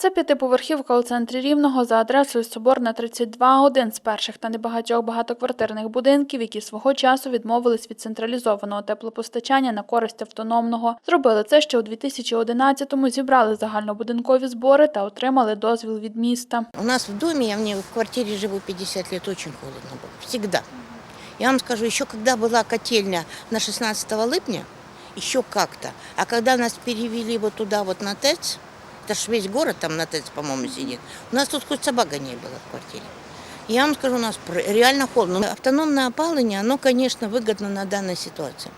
Це п'ятиповерхівка у центрі Рівного за адресою Соборна 32, один з перших та небагатьох багатоквартирних будинків, які свого часу відмовились від централізованого теплопостачання на користь автономного. Зробили це ще у 2011-му, зібрали загальнобудинкові збори та отримали дозвіл від міста. У нас в доме, я мне в квартире живу 50 лет, очень холодно было. Всегда. Я вам скажу, еще когда была котельня на 16 липня, еще как-то. А когда нас перевели вот туда, вот на ТЭЦ, это ж весь город там на ТЭЦ, по-моему, сидит, у нас тут хоть собака не было в квартире. Я вам скажу, у нас пр- реально холодно. Автономное опалывание, оно, конечно, выгодно на данной ситуации.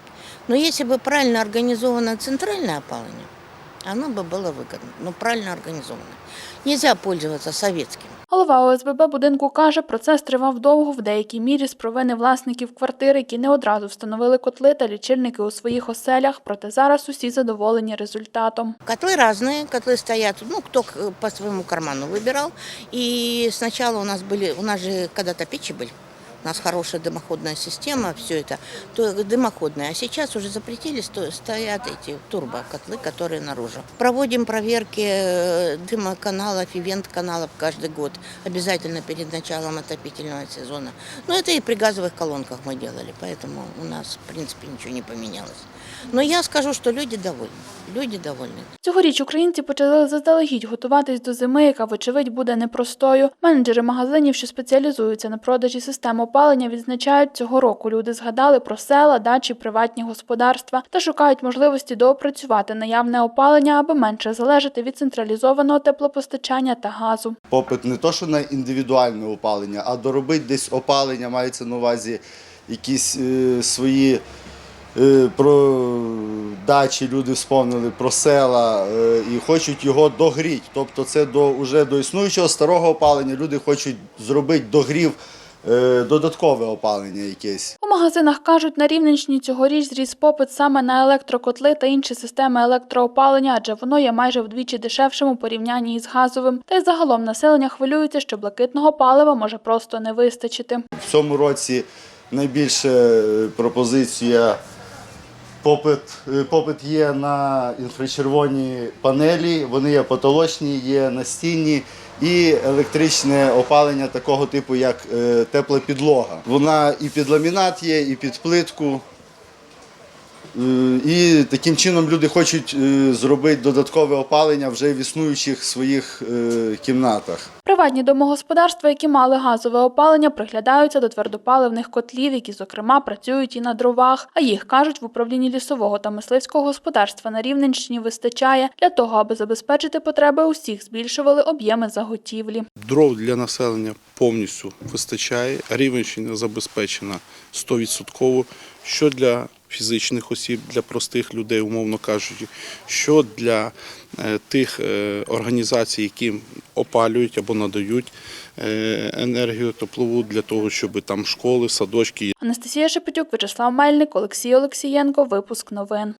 Но если бы правильно организовано центральное опалывание, оно бы было выгодно, но правильно организовано. Нельзя пользоваться советским. Голова ОСББ будинку каже, процес тривав довго, в деякій мірі з провини власників квартири, які не одразу встановили котли та лічильники у своїх оселях, проте зараз усі задоволені результатом. Котлы разные, котлы стоят, ну, кто к- по своему карману выбирал. И сначала у нас были, у нас же когда-то печи были, у нас хорошая дымоходная система, все это, то дымоходная. А сейчас уже запретили, сто- стоят эти турбокотлы, которые наружу. Проводим проверки э, дымоканалов, ивент-каналов каждый год, обязательно перед началом отопительного сезона. Но это и при газовых колонках мы делали, поэтому у нас, в принципе, ничего не поменялось. Но я скажу, что люди довольны, люди довольны. Цьогоріч українці почали заздалегідь готуватись до зими, яка, вочевидь, буде непростою. Менеджери магазинів, що спеціалізуються на продажі систем опалення, відзначають, цього року люди згадали про села, дачі, приватні господарства та шукають можливості доопрацювати наявне опалення, аби менше залежати від централізованого теплопостачання та газу. Попит не то, що на індивідуальне опалення, а доробити десь опалення, мається на увазі якісь е, свої е, про дачі люди вспомнили, про села е, і хочуть його догріти. Тобто це до, уже до існуючого старого опалення люди хочуть зробити догрів, додаткове опалення якесь. У магазинах кажуть, на Рівненщині цьогоріч зріс попит саме на електрокотли та інші системи електроопалення, адже воно є майже вдвічі дешевшим у порівнянні із газовим. Та й загалом населення хвилюється, що блакитного палива може просто не вистачити. В цьому році найбільша е, пропозиція попит, е, попит є на інфрачервоні панелі, вони є потолочні, є настінні і електричне опалення такого типу, як е, тепла підлога. Вона і під ламінат є, і під плитку. Е, І таким чином люди хочуть е, зробити додаткове опалення вже в існуючих своїх е, кімнатах. Приватні домогосподарства, які мали газове опалення, приглядаються до твердопаливних котлів, які, зокрема, працюють і на дровах. А їх кажуть в управлінні лісового та мисливського господарства на Рівненщині вистачає для того, аби забезпечити потреби усіх, збільшували об'єми заготівлі. Дров для населення повністю вистачає. Рівенщина забезпечена 100%. Що для фізичних осіб, для простих людей, умовно кажучи, що для е, тих е, організацій, які опалюють або надають е, енергію теплову для того, щоб там школи, садочки Анастасія Шепетюк, Вячеслав Мельник, Олексій Олексієнко. Випуск новин.